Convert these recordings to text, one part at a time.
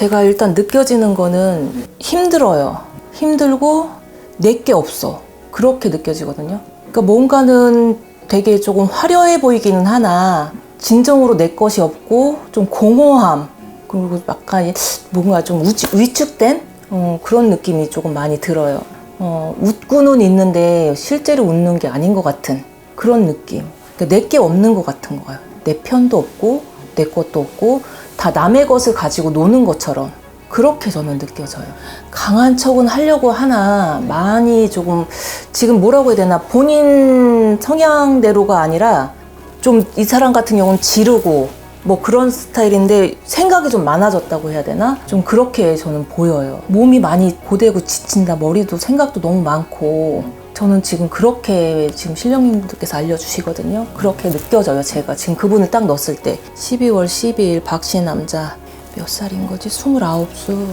제가 일단 느껴지는 거는 힘들어요. 힘들고 내게 없어. 그렇게 느껴지거든요. 그러니까 뭔가는 되게 조금 화려해 보이기는 하나 진정으로 내 것이 없고 좀 공허함 그리고 약간 뭔가 좀 위축된 어, 그런 느낌이 조금 많이 들어요. 어, 웃고는 있는데 실제로 웃는 게 아닌 것 같은 그런 느낌. 그러니까 내게 없는 것 같은 거예요. 내 편도 없고 내 것도 없고 다 남의 것을 가지고 노는 것처럼 그렇게 저는 느껴져요. 강한 척은 하려고 하나 많이 조금 지금 뭐라고 해야 되나 본인 성향대로가 아니라 좀 이 사람 같은 경우는 지르고 뭐 그런 스타일인데 생각이 좀 많아졌다고 해야 되나? 좀 그렇게 저는 보여요. 몸이 많이 고되고 지친다. 머리도 생각도 너무 많고 저는 지금 그렇게 지금 실령님들께서 알려주시거든요. 그렇게 느껴져요. 제가 지금 그분을 딱 넣었을 때 12월 12일 박씨 남자 몇 살인 거지? 29수, 9수.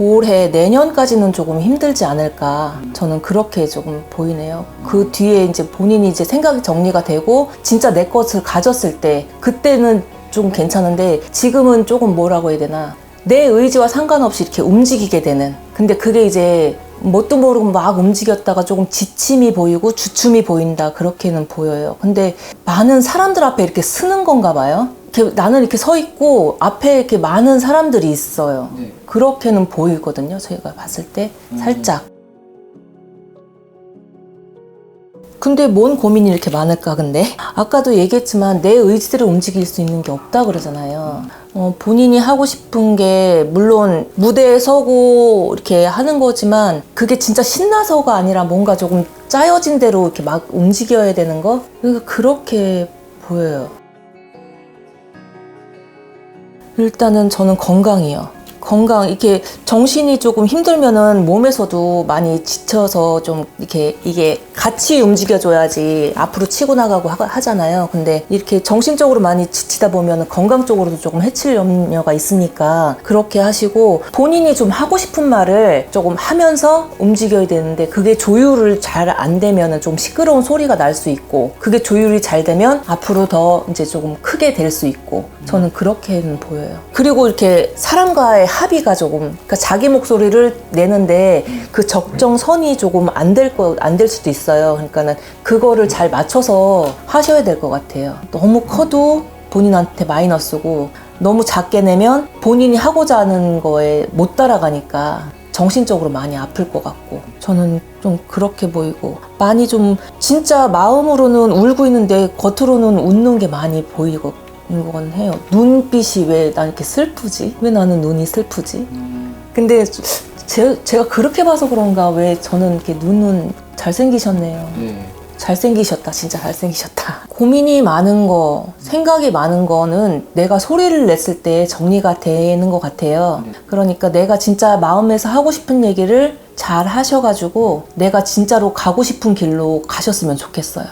올해 내년까지는 조금 힘들지 않을까 저는 그렇게 조금 보이네요. 그 뒤에 이제 본인이 이제 생각이 정리가 되고 진짜 내 것을 가졌을 때 그때는 좀 괜찮은데 지금은 조금 뭐라고 해야 되나 내 의지와 상관없이 이렇게 움직이게 되는 근데 그게 이제 뭣도 모르고 막 움직였다가 조금 지침이 보이고 주춤이 보인다 그렇게는 보여요. 근데 많은 사람들 앞에 이렇게 쓰는 건가 봐요. 이렇게 나는 이렇게 서 있고 앞에 이렇게 많은 사람들이 있어요. 네. 그렇게는 보이거든요. 저희가 봤을 때 살짝. 근데 뭔 고민이 이렇게 많을까 근데? 아까도 얘기했지만 내 의지대로 움직일 수 있는 게 없다 그러잖아요. 어, 본인이 하고 싶은 게 물론 무대에 서고 이렇게 하는 거지만 그게 진짜 신나서가 아니라 뭔가 조금 짜여진 대로 이렇게 막 움직여야 되는 거? 그러니까 그렇게 보여요. 일단은 저는 건강이요. 건강 이렇게 정신이 조금 힘들면은 몸에서도 많이 지쳐서 좀 이렇게 이게 같이 움직여줘야지 앞으로 치고 나가고 하, 하잖아요. 근데 이렇게 정신적으로 많이 지치다 보면은 건강 쪽으로도 조금 해칠 염려가 있으니까 그렇게 하시고 본인이 좀 하고 싶은 말을 조금 하면서 움직여야 되는데 그게 조율을 잘 안 되면은 좀 시끄러운 소리가 날 수 있고 그게 조율이 잘 되면 앞으로 더 이제 조금 크게 될 수 있고 저는 그렇게는 보여요. 그리고 이렇게 사람과의 합의가 조금 그러니까 자기 목소리를 내는데 그 적정 선이 조금 안 될 거 안 될 수도 있어요. 그러니까는 그거를 잘 맞춰서 하셔야 될 것 같아요. 너무 커도 본인한테 마이너스고 너무 작게 내면 본인이 하고자 하는 거에 못 따라가니까 정신적으로 많이 아플 것 같고 저는 좀 그렇게 보이고 많이 좀 진짜 마음으로는 울고 있는데 겉으로는 웃는 게 많이 보이고 건 해요. 눈빛이 왜 난 이렇게 슬프지? 왜 나는 눈이 슬프지? 근데 제, 제가 그렇게 봐서 그런가 왜 저는 이렇게 눈은 잘생기셨네요. 네. 잘생기셨다. 진짜 잘생기셨다. 고민이 많은 거, 생각이 많은 거는 내가 소리를 냈을 때 정리가 되는 것 같아요. 그러니까 내가 진짜 마음에서 하고 싶은 얘기를 잘 하셔가지고 내가 진짜로 가고 싶은 길로 가셨으면 좋겠어요.